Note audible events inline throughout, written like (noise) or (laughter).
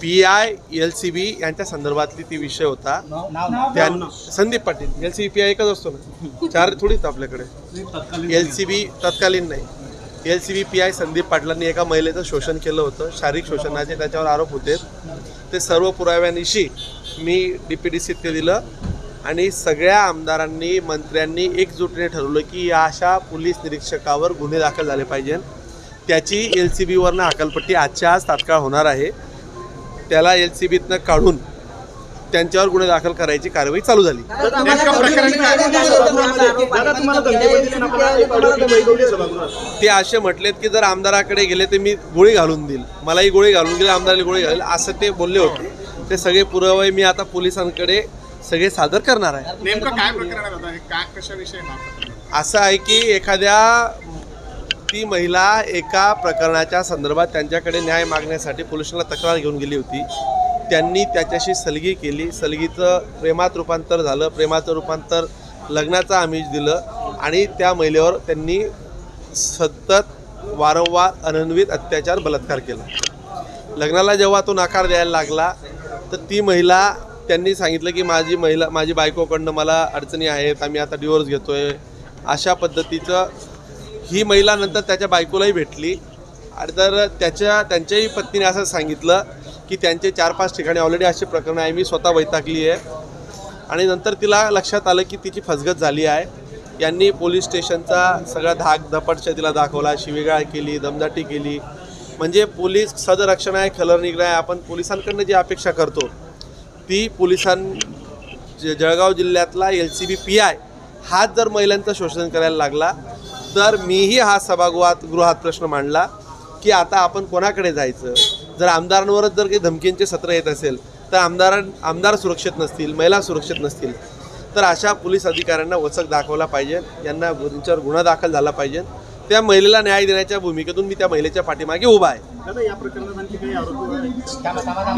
P I L C B यांच्या संदर्भातली ती विषय होता. त्या Sandeep Patil. L C B P I एकच असतो ना. (laughs) चार थोडीच आपल्याकडे. एल सी बी तत्कालीन नाही. L C B P I Sandeep पाटलांनी एका महिलेचं शोषण केलं होतं. शारीरिक शोषणाचे त्याच्यावर आरोप होते. ते सर्व पुराव्यानिशी मी डी पी डी सीत ते दिलं. आणि सगळ्या आमदारांनी मंत्र्यांनी एकजुटीने ठरवलं की या अशा पोलीस निरीक्षकावर गुन्हे दाखल झाले पाहिजे त्याची एल सी बीवरनं हकालपट्टी आजच्या आज तात्काळ होणार आहे. त्याला एल सी बीतनं काढून त्यांच्यावर गुन्हे दाखल करायची कारवाई चालू झाली. ते असे म्हटलेत की जर आमदाराकडे गेले तर मी गोळी घालून देईल. मलाही गोळी घालून गेले आमदाराला गोळी घालेल असं ते बोलले होते. ते सगळे पुरावे मी आता पोलिसांकडे सगळे सादर करणार आहे. नेमकं काय प्रकरण आहे दादा? काय कशाविषयी प्रकरण? असं आहे की एखाद्या ती महिला एका प्रकरणाच्या संदर्भात त्यांच्याकडे न्याय मागण्यासाठी पोलिसांना तक्रार घेऊन गेली होती. त्यांनी त्याच्याशी सलगी केली. सलगीचं प्रेमात रूपांतर झालं. प्रेमाचं रूपांतर लग्नाचं आमिष दिलं आणि त्या महिलेवर त्यांनी सतत वारंवार अनन्वित अत्याचार बलात्कार केला. लग्नाला जेव्हा तो नकार द्यायला लागला तर ती महिला त्यांनी सांगितलं की माझी महिला माझी बायकोकडनं मला अडचणी आहेत. आम्ही आता डिवोर्स आहे अशा पद्धतीचं ही महिला नंतर त्याच्या बायकोलाही भेटली. आणि तर त्याच्या त्यांच्याही पत्नीने असं सांगितलं की त्यांचे चार पाच ठिकाणी ऑलरेडी असे प्रकरण आहे. मी स्वतः वैतागली आहे. आणि नंतर तिला लक्षात आलं की तिची फसगत झाली आहे. यांनी पोलीस स्टेशनचा सगळा धाक धपटशा तिला दाखवला. शिवीगाळ केली दमदाटी केली. म्हणजे पोलीस सदरक्षण आहे खलरनिग्रह आहे. आपण पोलिसांकडनं जी अपेक्षा करतो ती पोलिसां ज- जळगाव जिल्ह्यातला L C B P I हाच जर महिलांचं शोषण करायला लागला तर मीही हा सभागृहात गृहात प्रश्न मांडला की आता आपण कोणाकडे जायचं? जर आमदारांवरच जर काही धमकींचे सत्र येत असेल तर आमदार आमदार सुरक्षित नसतील महिला सुरक्षित नसतील तर अशा पोलीस अधिकाऱ्यांना वचक दाखवला पाहिजे यांना त्यांच्यावर गुन्हा दाखल झाला पाहिजे. त्या महिलेला न्याय देण्याच्या भूमिकेतून मी त्या महिलेच्या पाठीमागे उभा आहे?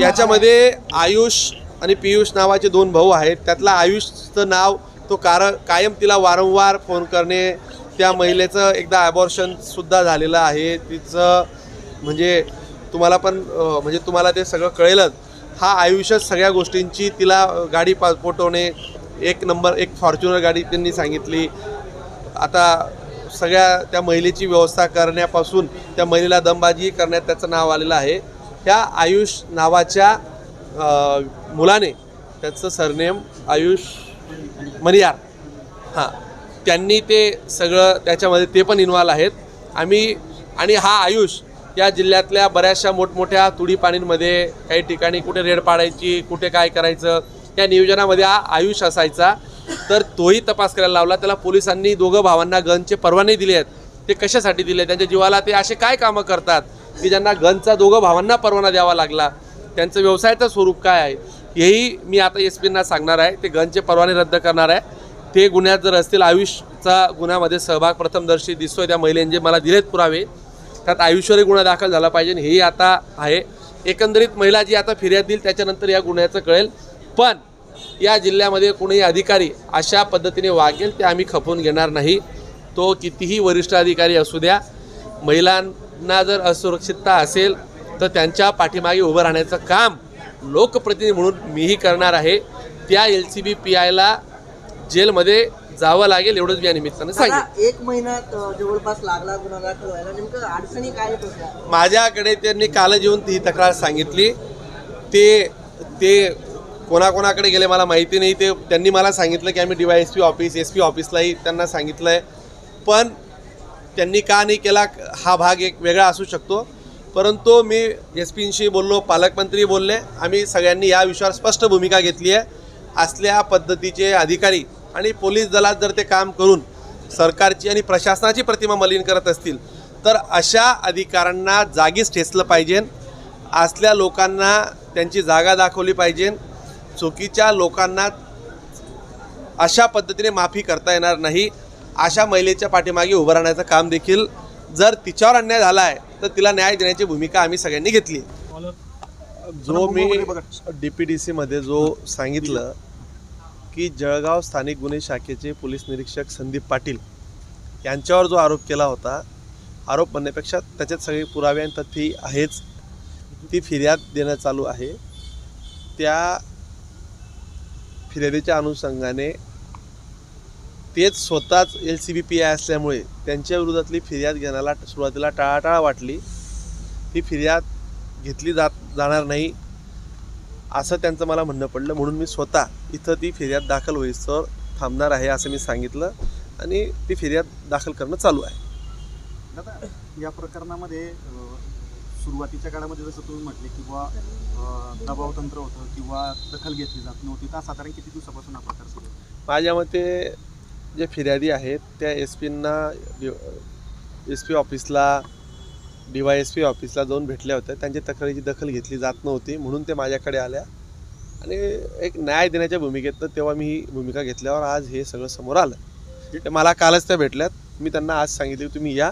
याच्यामध्ये आयुष आणि पियुष नावाचे दोन भाऊ आहेत. त्यातला आयुषचं नाव तो कार कायम तिला वारंवार फोन करणे त्या महिलेचं एकदा ॲबॉर्शन सुद्धा झालेलं आहे. तिचं म्हणजे तुम्हाला पण म्हणजे तुम्हाला ते सगळं कळेलच. हा आयुष्यात सगळ्या गोष्टींची तिला गाडी पा पोटवणे एक नंबर एक फॉर्च्युनर गाडी त्यांनी सांगितली. आता सगळ्या त्या महिलेची व्यवस्था करण्यापासून त्या महिलेला दमबाजी करण्यात त्याचं नाव आलेलं आहे. त्या आयुष नावाच्या मुलाने त्याचं सरनेम आयुष मरियार हां. त्यांनी ते सगळं त्याच्यामध्ये ते पण इन्व्हॉल्व आहेत. आम्ही आणि हा आयुष या जिल्ह्यातल्या बऱ्याचशा मोठमोठ्या तुडीपाणींमध्ये काही ठिकाणी कुठे रेड पाडायची कुठे काय करायचं या नियोजनामध्ये हा आयुष असायचा. तर तोही तपास करायला लावला. त्याला पोलिसांनी दोघं भावांना गनचे परवाने दिले आहेत. ते कशासाठी दिले? त्यांच्या जीवाला ते असे काय कामं करतात? की ज्यांना गनचा दोघं भावांना परवाना द्यावा लागला. त्यांचं व्यवसायाचं स्वरूप काय आहे? हेही मी आता एस पींना सांगणार आहे. ते गनचे परवाने रद्द करणार आहे. ते गुन्ह्यात जर असतील आयुषचा गुन्ह्यामध्ये सहभाग प्रथमदर्शी दिसतोय त्या महिलेने मला दिलेत पुरावे त्यात आयुष्यही गुन्हा दाखल झाला पाहिजे हेही आता आहे. एकंदरीत महिला जी आता फिर्याद देईल त्याच्यानंतर या गुन्ह्याचं कळेल. पण या जिल्ह्यामध्ये कोणीही अधिकारी अशा पद्धतीने वागेल ते आम्ही खपवून घेणार नाही. तो कितीही वरिष्ठ अधिकारी असू द्या महिलांना जर असुरक्षितता असेल तर त्यांच्या पाठीमागे उभं राहण्याचं काम लोकप्रतिनिधी म्हणून मीही करणार आहे. त्या एल सी बी पी आयला जेलमध्ये जावं लागेल एवढंच मी या निमित्तानं सांगेन. आता एक महिन्यात अ, जवळपास लागला गुन्हा दाखल व्हायला. नेमकं अडचणी काय येत होत्या माझ्याकडे त्यांनी काल येऊन ही तक्रार सांगितली. ते ते कोणाकोणाकडे गेले मला माहिती नाही. ते त्यांनी मला सांगितलं की आम्ही D Y S P office S P ऑफिसलाही त्यांना सांगितलं आहे पण त्यांनी का नाही केला हा भाग एक वेगळा असू शकतो. परंतु मी एस पींशी बोललो पालकमंत्री बोलले. आम्ही सगळ्यांनी या विषयावर स्पष्ट भूमिका घेतली आहे. असल्या पद्धतीचे अधिकारी आणि पोलीस दलात जर ते काम करून सरकारची आणि प्रशासनाची प्रतिमा मलिन करत असतील तर अशा अधिकाऱ्यांना जागीच ठेचलं पाहिजे. असल्या लोकांना त्यांची जागा दाखवली पाहिजे. चुकीच्या लोकांना अशा पद्धतीने माफी करता येणार नाही. अशा महिलेच्या पाठीमागे उभं राहण्याचं काम देखील जर तिच्यावर अन्याय झाला आहे तर तिला न्याय देण्याची भूमिका आम्ही सगळ्यांनी घेतली. जो मी डी पी डी सीमध्ये जो सांगितलं की जळगाव स्थानिक गुन्हे शाखेचे पोलीस निरीक्षक संदीप पाटील यांच्यावर जो आरोप केला होता आरोप म्हणण्यापेक्षा त्याच्यात सगळे पुरावे आणि तथ्यही आहेच. ती फिर्याद देणं चालू आहे. त्या फिर्यादीच्या अनुषंगाने तेच स्वतःच L C B P I असल्यामुळे त्यांच्या विरोधातली फिर्याद घेण्याला सुरुवातीला टाळाटाळ वाटली. ती फिर्याद घेतली जात जाणार नाही. असं त्यांचं मला म्हणणं पडलं. म्हणून मी स्वतः इथं ती फिर्याद दाखल होईस्तोवर थांबणार आहे असं मी सांगितलं. आणि ती फिर्याद दाखल करणं चालू आहे. दादा या प्रकरणामध्ये सुरुवातीच्या काळामध्ये जसं तुम्ही म्हटले किंवा दबाव तंत्र होतं किंवा दखल घेतली जात नव्हती तर साधारण किती दिवसापासून हा प्रकार सुरू? माझ्या मते जे फिर्यादी आहेत त्या एस पींना एस पी ऑफिसला डी वाय एस पी ऑफिसला जाऊन भेटल्या होत्या. त्यांच्या तक्रारीची दखल घेतली जात नव्हती म्हणून ते माझ्याकडे आल्या. आणि एक न्याय देण्याच्या भूमिकेत तेव्हा मी ही भूमिका घेतल्यावर आज हे सगळं समोर आलं. ते मला कालच त्या भेटल्यात. मी त्यांना आज सांगितले तुम्ही या.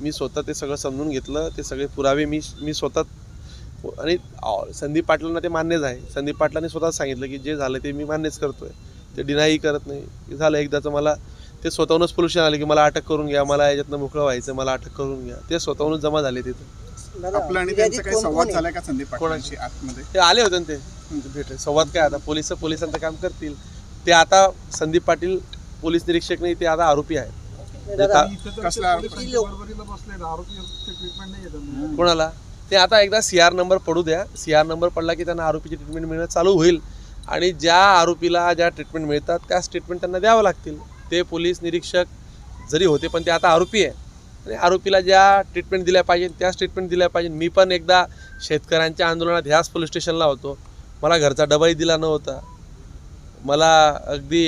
मी स्वतः ते सगळं समजून घेतलं. ते सगळे पुरावे मी मी स्वतः आणि संदीप पाटलांना ते मान्यच आहे. संदीप पाटलांनी स्वतः सांगितलं की जे झालं ते मी मान्यच करतोय. ते डिनाई करत नाही. झालं एकदाचं मला ते स्वतःहूनच पोल्युशन आले की मला अटक करून घ्या मला याच्यातनं मोकळं व्हायचं मला अटक करून घ्या. ते स्वतःहूनच जमा झाले तिथं. आपलं आणि त्यांचा काही संवाद का संदीप पाटलांशी आतमध्ये? ते आले होते ना ते. भेट संवाद काय आता? पोलीस पोलिसांचं काम करतील. ते आता संदीप पाटील पोलीस निरीक्षक नाही ते आता आरोपी आहेत. दादा, कसला किती लोक कोणाला? ते आता एकदा सी आर नंबर पडू द्या. सी आर नंबर पडला की त्यांना आरोपीची ट्रीटमेंट मिळणं चालू होईल. आणि ज्या आरोपीला ज्या ट्रीटमेंट मिळतात त्याच ट्रीटमेंट त्यांना द्यावं लागतील. ते पोलीस निरीक्षक जरी होते पण ते आता आरोपी आहे. आणि आरोपीला ज्या ट्रीटमेंट दिल्या पाहिजे त्याच ट्रीटमेंट दिल्या पाहिजे. मी पण एकदा शेतकऱ्यांच्या आंदोलनात ह्याच पोलीस स्टेशनला होतो. मला घरचा डबाही दिला नव्हता. मला अगदी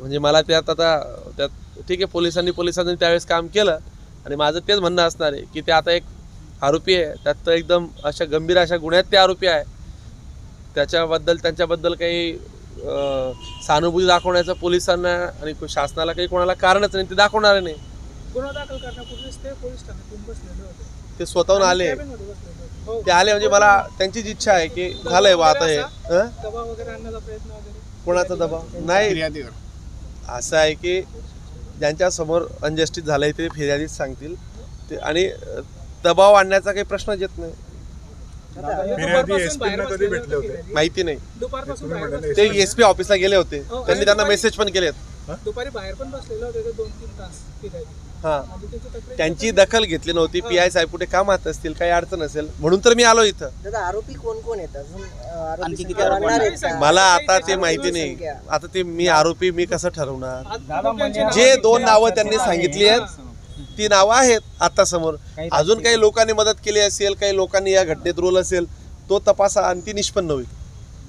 म्हणजे मला त्यात आता त्यात ठीक आहे पोलिसांनी पोलिसांनी त्यावेळेस काम केलं. आणि माझं तेच म्हणणं असणार आहे की ते आता एक आरोपी आहे. त्यात तर एकदम अशा गंभीर अशा गुन्ह्यात ते आरोपी आहे. त्याच्याबद्दल त्यांच्याबद्दल काही सहानुभूती दाखवण्याचं पोलिसांना आणि शासनाला काही कोणाला कारणच नाही ते दाखवणार नाही. गुन्हा दाखल करण्यापूर्वीच ते पोलीस ठाण्यातून बसलेले होते. ते स्वतःहून आले. हो. ते आले म्हणजे मला त्यांचीच इच्छा आहे की झालंय बा आता हे? दबाव वगैरे आणण्याचा प्रयत्न वगैरे? कोणाचा दबाव? नाही. फिर्यादीवर. असं आहे की ज्यांच्या समोर अनजस्टिस झालंय ते फिर्यादीच सांगतील. ते आणि दबाव आणण्याचा काही प्रश्नच येत नाही. होते. माहिती नाही. दुपारपासून बाहेर ते ऑफिसला गेले होते. हो, त्यांनी आणि त्यांना दुपारी- मेसेज पण केलेत. दुपारी बाहेर पण बसलेले होते ते दोन तीन तास फिरायला. हा. म्हणजे त्यांची तक्रार- त्यांची दखल घेतली नव्हती. पी आय साहेब कुठे कामात असतील काही अडचण असेल म्हणून तर मी आलो इथं. दादा आरोपी कोण कोण येतात अजून अं, आरोपी आणखी किती संख्या आरोपी वाढणार आहेत? का? मला आता ते माहिती नाही. आता ते मी आरोपी मी कसं ठरवणार? आज त्यांची नावं जे दोन नावं. त्यांनी सांगितली आहेत. ती नावं आहेत आता समोर. अजून काही लोकांनी मदत केली असेल काही लोकांनी या घटनेत रोल असेल तो तपासा आणि ती निष्पन्न होईल.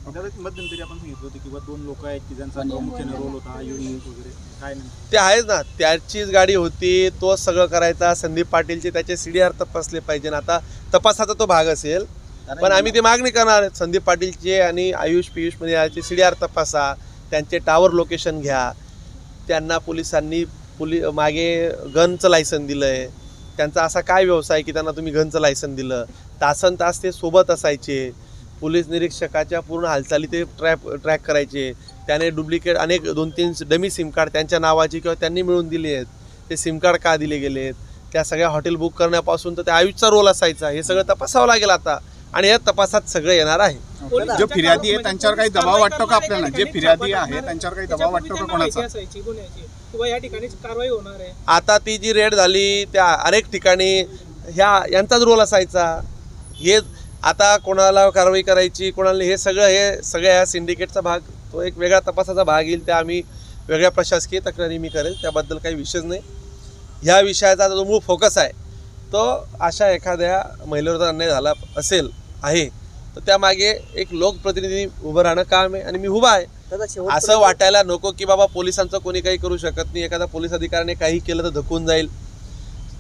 दादा मध्यंतरी आपण सांगितलं होतं किंवा दोन लोक आहेत की ज्यांचा प्रामुख्याने रोल होता युनिट वगैरे. काय नाही. ते आहेच ना त्याचीच गाडी होती तो सगळं करायचा संदीप पाटीलचे त्याचे सीडीआर तपासले पाहिजे. आता तपासाचा तो भाग असेल. पण आम्ही ते मागणी करणार. संदीप पाटीलचे आणि आयुष पियुषमध्ये याचे सीडीआर तपासा त्यांचे टावर लोकेशन घ्या. त्यांना पोलिसांनी पोली मागे गनचं लायसन दिलं आहे त्यांचा असा काय व्यवसाय की त्यांना तुम्ही गनचं लायसन दिलं? तासन तास ते सोबत असायचे. पोलीस निरीक्षकाच्या पूर्ण हालचाली ते ट्रॅप ट्रॅक करायचे. त्याने डुप्लिकेट अनेक दोन तीन डमी सिम कार्ड त्यांच्या नावाची किंवा त्यांनी मिळून दिले आहेत. ते सिम कार्ड का दिले गेलेत त्या सगळ्या हॉटेल बुक करण्यापासून तर त्या आयुषचा रोल असायचा. हे सगळं तपासावं लागेल आता. आणि या तपासात सगळं येणार आहे. जो फिर्यादी आहे कारवाई- त्यांच्यावर काही दबाव वाटतो का आपल्याला? आहे जे फिर्यादी आहे त्यांच्यावर काही दबाव वाटतो का कोणाचा? आहे आता ती जी रेड झाली त्या अनेक ठिकाणी ह्या यांचाच रोल असायचा. हे आता कोणाला कारवाई करायची कोणाला हे सगळं हे सगळ्या ह्या सिंडिकेटचा भाग तो एक वेगळा तपासाचा भाग येईल त्या आम्ही वेगळ्या प्रशासकीय तक्रारी मी करेल त्याबद्दल काही विषयच नाही. ह्या विषयाचा जो मूळ फोकस आहे तो अशा एखाद्या महिलेवर अन्याय झाला असेल आहे तर त्यामागे एक लोकप्रतिनिधी उभं राहणं काम आहे आणि मी उभा आहे. असं वाटायला नको की बाबा पोलिसांचं कोणी काही करू शकत नाही. एखादा पोलीस अधिकाऱ्याने काही केलं तर धकून जाईल.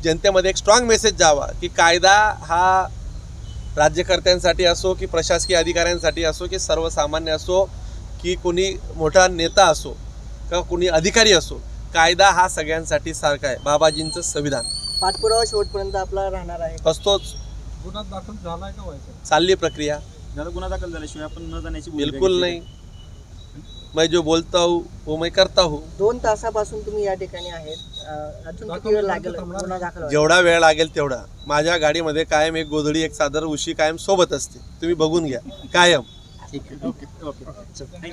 जनतेमध्ये एक स्ट्रॉंग मेसेज जावा की कायदा हा राज्यकर्त्यांसाठी असो की प्रशासकीय अधिकाऱ्यांसाठी असो की सर्वसामान्य असो की कोणी मोठा नेता असो किंवा कोणी अधिकारी असो कायदा हा सगळ्यांसाठी सारखा आहे. बाबाजींचं संविधान. पाठपुरावा शेवटपर्यंत आपला राहणार आहे. असतोच. गुन्हा दाखल झालाय का व्हायचा? चालली प्रक्रिया. दादा गुन्हा दाखल झाल्याशिवाय आपण न जाण्याची भूमिका बिलकुल घेतली नाही. मैं जो बोलता हूँ वो मैं करता हूँ. दोन तासापासून तुम्ही या ठिकाणी आहेत. अं, अजून किती वेळ लागेल? गुन्हा दाखल व्हायला? जेवढा वेळ लागेल तेवढा. माझ्या गाडीमध्ये कायम एक गोधडी एक चादर उशी कायम सोबत असते. तुम्ही बघून घ्या. कायम. Okay okay